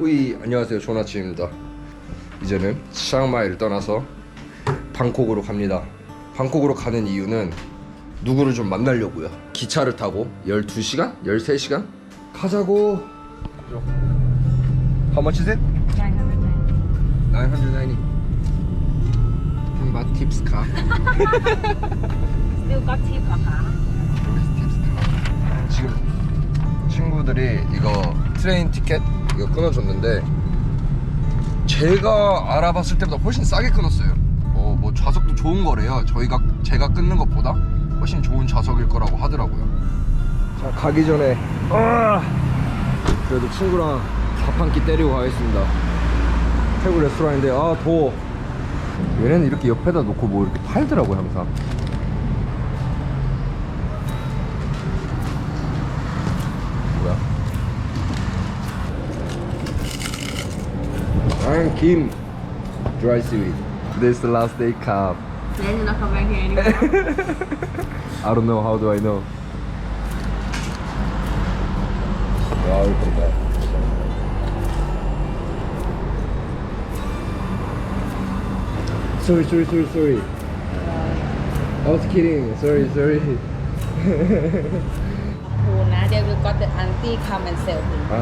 우이 안녕하세요. 조나치입니다. 이제는 치앙마이를 떠나서 방콕으로 갑니다. 방콕으로 가는 이유는 누구를 좀 만나려고요. 기차를 타고 12시간? 13시간? 가자고. How much is it? 990 맛 팁스 카? Still got tip 아까 지금 친구들이 이거 트레인 티켓 이거 끊어줬는데 제가 알아봤을 때보다 훨씬 싸게 끊었어요. 어, 뭐 좌석도 좋은 거래요. 저희가 제가 끊는 것보다 훨씬 좋은 좌석일 거라고 하더라고요. 자 가기 전에 아, 그래도 친구랑 밥 한 끼 때리고 가겠습니다. 태국 레스토랑인데 아 더워. 얘네는 이렇게 옆에다 놓고 뭐 이렇게 팔더라고요 항상. Kim dry seaweed. This is the last day carb. Then you're not come back here anymore. I don't know. How do I know? Sorry, sorry, sorry, sorry. I was kidding. Sorry, sorry. They will got the auntie come and sell me 아,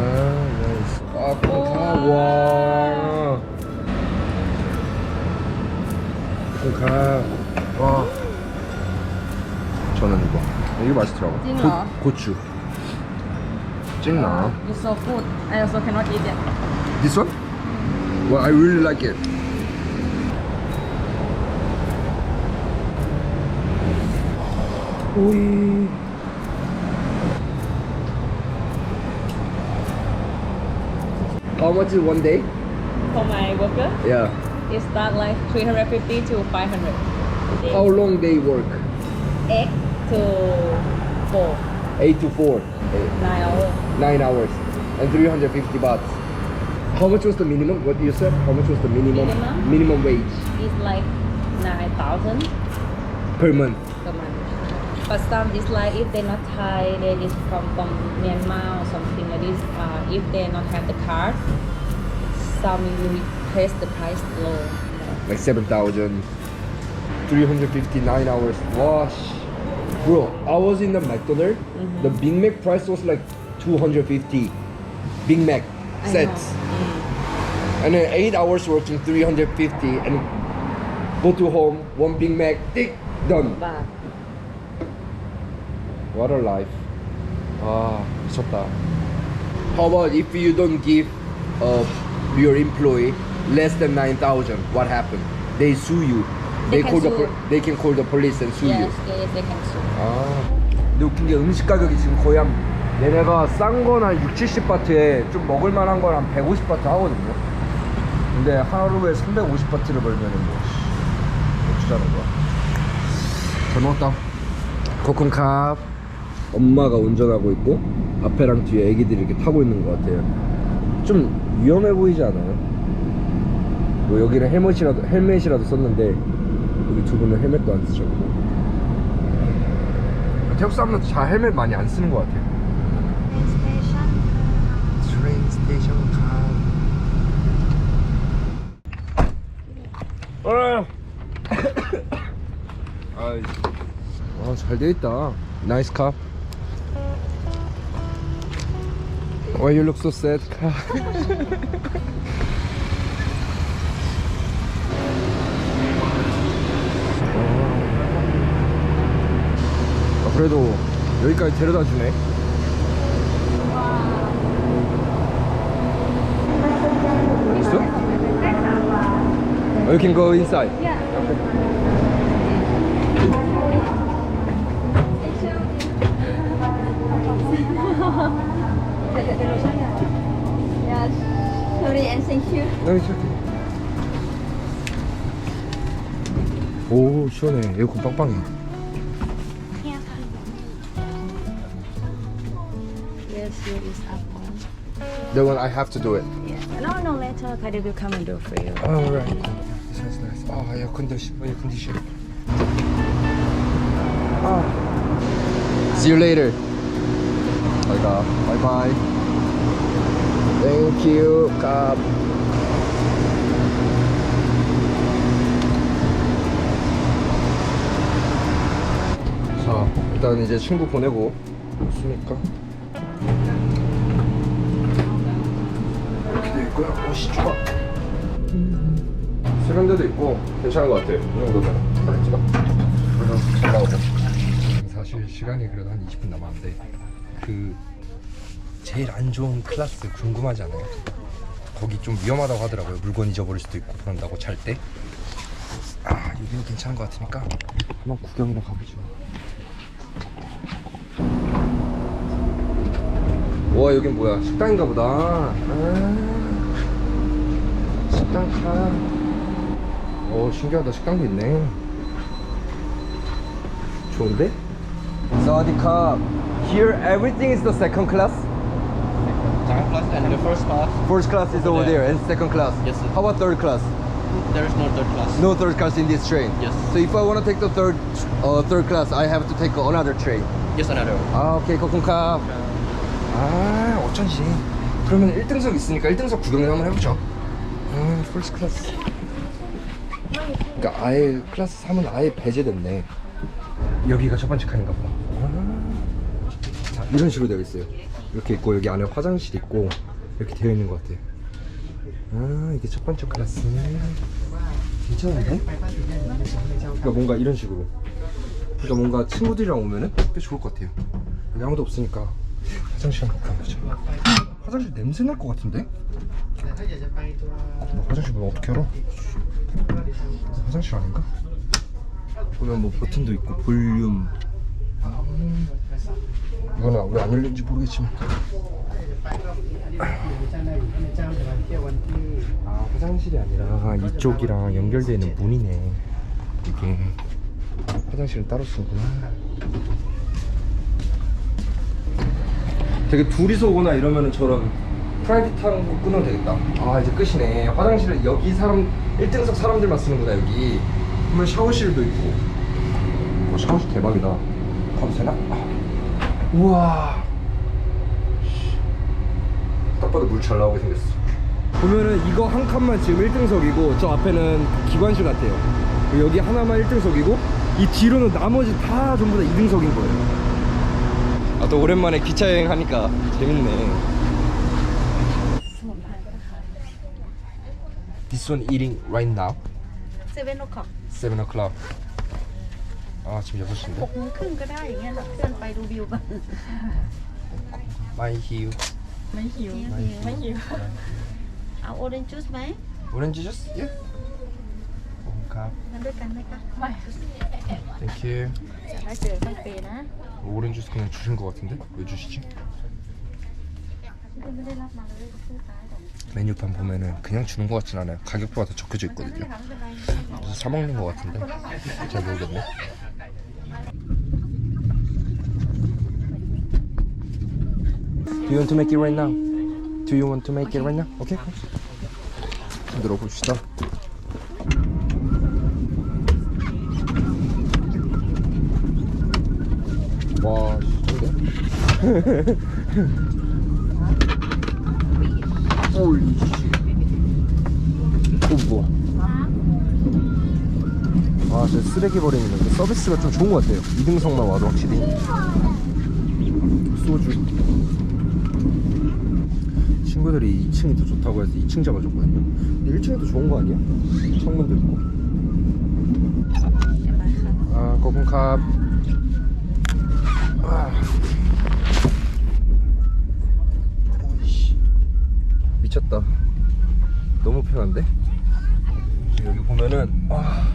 나이스. 아, 콩카. 와. 콩카. 와. 저는 이거. 이게 맛있더라고. 찐어? 고, 고추. 찐나. It's so good I also cannot eat it This one? Well, I really like it. 오이. How much is one day? For my worker Yeah. it start like 350 to 500 a How long they work? 8 to 4 Eight to four. 9 hours Nine hours. And 350 bahts. How much was the minimum? What you said? How much was the minimum? Minimum? Minimum wage is like 9000 per month. But some is like if they're not Thai they just come from Myanmar or something like this. Uh, if they not have the card some will press the price low like 7,000 359 hours. Wash. Bro I was in the McDonald's the Big Mac price was like 250 Big Mac sets. Know. and then 8 hours working 350 and go to home one Big Mac tick done. Mm. What a life 아 미쳤다 how about if you don't give uh, your employee less than 9,000 what happened they sue you They call can the sue. po- they can call the police and sue you yes, yes, they can sue. 아. 근데 웃긴 게 음식 가격이 지금 거의 한 얘네가 싼 건 한 6, 70바트에 좀 먹을 만한 건 한 150바트 하거든요. 근데 하루에 350바트를 벌면은 뭐 씨, 어쩌자는 거야. 잘 먹었다. 코쿤캅. 엄마가 운전하고 있고 앞에랑 뒤에 애기들이 이렇게 타고 있는 것 같아요. 좀 위험해 보이지 않아요? 뭐 여기는 헬멧이라도 헬멧이라도 썼는데 여기 두 분은 헬멧도 안 쓰셨고. 태국 사람들도 잘 헬멧 많이 안 쓰는 것 같아요. 트레인 스테이션 가. 아이, 와, 잘돼 있다. 나이스 카. Why you look so sad, 카? 아, 그래도 여기까지 데려다 주네. 있어? Oh, you can go inside. Yes. Sorry and thank you. No, it's okay. 오 시원해 에어컨 빵빵해 Yes, here is up one. That one I have to do it Yeah. No, no, later Kade will come and do for you. Oh right This one's nice 아 에어 컨디션 에어 컨디션 아 See you later 잘가 바이바이 Thank 땡큐 값 자, 일단 이제 친구 보내고 있으니까 이렇게 돼 있고요. 오씨 좋아. 세면대도 있고 괜찮은 것 같아요. 이 정도면 찍어. 그래서. 사실 시간이 그래도 한 20분 남았는데 그 제일 안 좋은 클래스 궁금하지 않아요? 거기 좀 위험하다고 하더라고요. 물건 잊어버릴 수도 있고 그런다고 잘 때. 아 여기는 괜찮은 것 같으니까 한번 구경이나 가보죠. 와 여긴 뭐야 식당인가 보다 아, 식당 카. 오 신기하다 식당도 있네 좋은데? 사와디캅 Here everything is the second class Second class and the first class, First class is over there and second class Yes, sir. How about third class? there is no third class. No third class in this train Yes. So if I want to take the third uh, third class I have to take another train Yes, another. 아 오케이 코쿤캅 아 어쩐지 그러면 1등석 있으니까 1등석 구경을 한번 해보죠 아 퍼스트 클래스 그러니까 아예 클래스 3은 아예 배제됐네 여기가 첫 번째 칸인가 보다 아. 자 이런 식으로 되어 있어요 이렇게 있고 여기 안에 화장실 있고 이렇게 되어 있는 것 같아요 아 이게 첫 번째 클래스 괜찮은데? 그러니까 뭔가 이런 식으로 그러니까 뭔가 친구들이랑 오면은 꽤 좋을 것 같아요. 여기 아무도 없으니까 화장실 한번 가보죠. 화장실 냄새 날 것 같은데? 뭐 화장실 뭐 어떻게 알아? 화장실 아닌가? 보면 뭐 버튼도 있고 볼륨. 아, 음. 이거는 왜안 열린지 모르겠지만. 아 화장실이 아니라 이쪽이랑 연결되어 있는 문이네. 이게. 화장실은 따로 쓰구나. 되게 둘이서 오거나 이러면은 저런 프라이빗한 거 끊으면 되겠다. 아 이제 끝이네. 화장실은 여기 사람 1등석 사람들만 쓰는구나 여기. 그러면 샤워실도 있고. 어, 샤워실 대박이다. 밤새나? 우와. 딱 봐도 물 잘 나오게 생겼어. 보면은 이거 한 칸만 지금 1등석이고 저 앞에는 그 기관실 같아요. 여기 하나만 1등석이고 이 뒤로는 나머지 다 전부 다 2등석인 거예요. 아 또 오랜만에 기차 여행 하니까 재밌네. This one eating right now? 7 o'clock. 7 o'clock. 아 지금 6시인데. หกโมงครึ่งก็ได้อย่างเงี้ยเหรอเส้นไปดูวิวบ้าง My heel. ไม่หิว ไม่หิว เอาโอเรนจ์จูสไหม Orange juice? Yeah. 컵. งั้นด้วยกันไหมคะไม่ Thank you. ถ้าเจอต้องเปย์นะ 오렌지 주스 그냥 주신 것 같은데 왜 주시지? ไม่ได้รับมาเลยก็พูดตายแต่ 메뉴판 보면은 그냥 주는 것 같진 않아요. 가격표가 다 적혀져 있거든요. ไม่เป็นไร 무슨 사 먹는 것 같은데 잘 모르겠네. Do you want to make it right now? Do you want to make it right now? Okay. cool. 들어 봅시다. 와, 진짜. 홀리 씨. 오, 뭐야. 아, 저 쓰레기 버리는 건데 서비스가 좀 좋은 것 같아요. 2등석만 와도 확실히. 소주. 친구들이 2층이 더 좋다고 해서 2층 잡아줬거든요. 근데 1층이 더 좋은 거 아니야? 창문도 있고. 아, 거kun캅. 아. 미쳤다. 너무 편한데? 여기 보면은 아,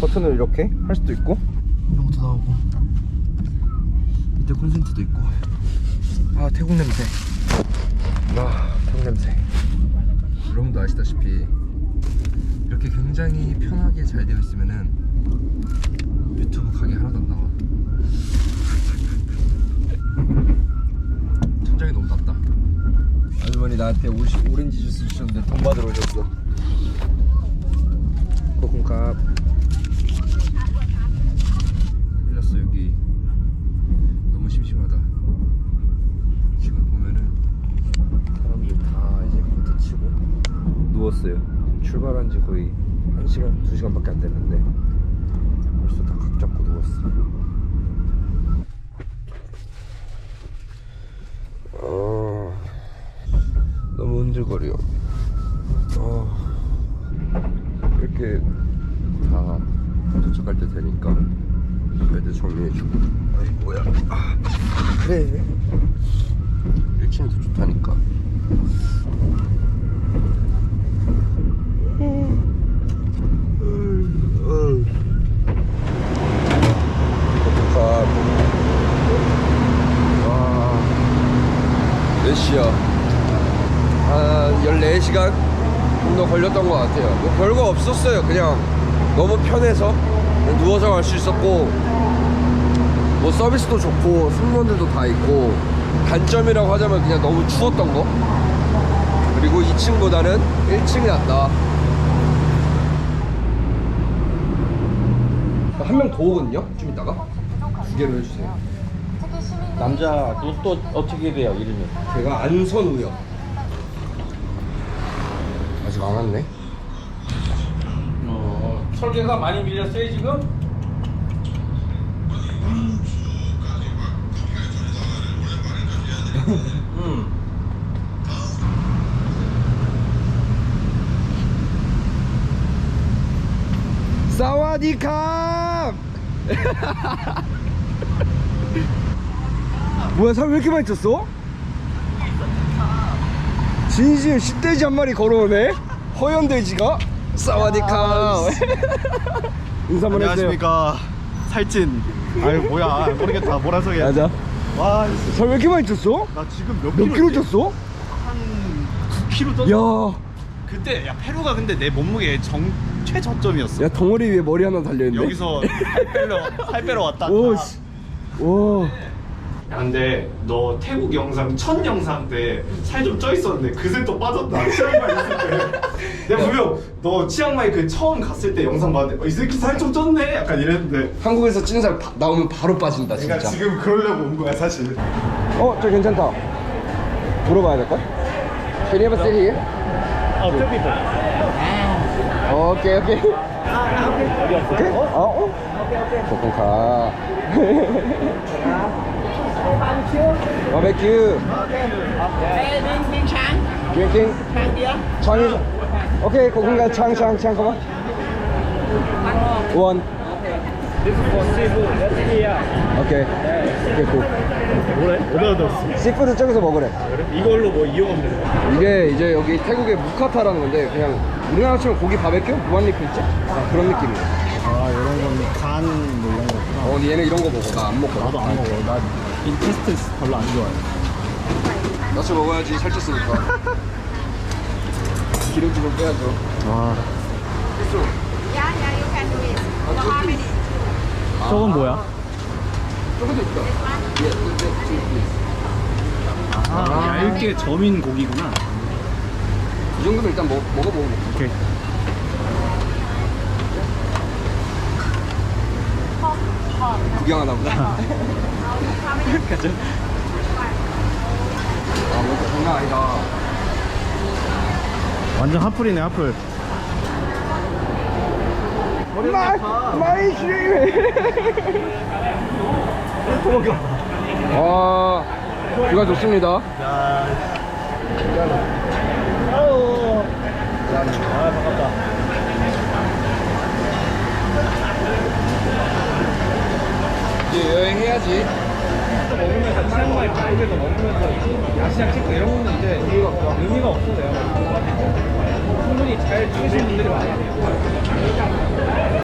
커튼을 이렇게 할 수도 있고 이런 것도 나오고 밑에 콘센트도 있고 아 태국 냄새 아 태국 냄새. 여러분도 아시다시피 이렇게 굉장히 편하게 잘 되어 있으면은 유튜브 가게 하나도 안 나와. 천장이 너무 낮다. 아주머니 나한테 오시, 오렌지 주스 주셨는데 돈 받으러 오셨어. 코쿤캅 흘렸어 여기 너무 심심하다 지금 보면은 사람들 다 누웠어요. 출발한 지 거의 1시간, 2시간밖에 안 됐는데 벌써 다 각 잡고 누웠어. 어, 너무 흔들거려. 어, 이렇게 다 도착할 때 되니까 베드 정리해주고. 아이 뭐야? 아, 그래. 1층이 더 좋다니까. 1시요 한 14시간 정도 걸렸던 것 같아요. 뭐 별거 없었어요. 그냥 너무 편해서 그냥 누워서 갈 수 있었고 뭐 서비스도 좋고 승무원들도 다 있고 단점이라고 하자면 그냥 너무 추웠던 거. 그리고 2층보다는 1층이 낫다. 한 명 더 오거든요? 좀 이따가? 두 개로 해주세요. 남자 또, 또 어떻게 돼요 이름이? 제가 안선우요 아직 안 왔네 어. 설계가 많이 밀렸어요 지금? 음. 사와디캅 뭐야 사람 왜 이렇게 많이 쪘어? 진실 10돼지 한 마리 걸어오네. 허연돼지가. 사와디캅 인사 한번 해주세요. 안녕하십니까. 살찐. 아유 뭐야. 모르겠다. 뭐라 소리야. 맞아. 와나 사람 왜 이렇게 많이 쪘어? 지금 몇, 몇 킬로? 쪘어? 한 9kg 쪘어 야, 그때 야 페루가 근데 내 몸무게 정 최저점이었어. 야 덩어리 위에 머리 하나 달려있네. 여기서 살 빼러 살 빼러 왔다. 오, 씨. 와 야 근데 너 태국 영상 첫 영상 때 살 좀 쪄 있었는데 그새 또 빠졌다 치앙마이 있을 때 내가 분명 너 치앙마이 그 처음 갔을 때 영상 봤는데 어, 이 새끼 살 좀 쪘네 약간 이랬는데 한국에서 찐살 바- 나오면 바로 빠진다 진짜 내가 지금 그러려고 온 거야 사실 어, 저 괜찮다. 물어봐야 될까? Can you have a seat here? 어 저기 봐 오케이, 오케이. 오케이? 어? 어? 조금 가. 바베큐. 드링킹. 창이. 오케이, 고군가 창, 창, 창, 가만. 원. 오케이. 오케이, 굿. 뭐래? 어디다 뒀어? 씨푸드 저기서 먹으래. 이걸로 뭐 되는 거야? 이게 이제 여기 태국의 무카타라는 건데 그냥 우리나라 치면 고기 바베큐 무한리필 있지? 아, 그런 느낌이야. 아 이런 건 간 뭐 이런 거구나 어, 근데 얘네 이런 거 먹어. 나 안 먹거든. 나도 안 먹어 난 인테스트 별로 안 좋아해 나도 먹어야지 살쪘으니까. 기름 좀 빼야죠. 와 Yeah, yeah, you can do it. For how many? 저건 뭐야? 있다. 예, 네, 네, 아, 얇게 점인 고기구나 이 정도면 일단 먹, 먹어보고. 오케이 구경하나 보다. 가자 아, 뭔가 장난 아니다. 완전 핫플이네 핫플. 마, 마이 슈 아, 뷰가 좋습니다. 아 반갑다 이제 여행해야지. 먹으면서 치앙마이 바이브에서 먹으면서 야시장 찍고 이런 거는 이제 의미가 없어 의미가 충분히 잘 찍으신 분들이 많아요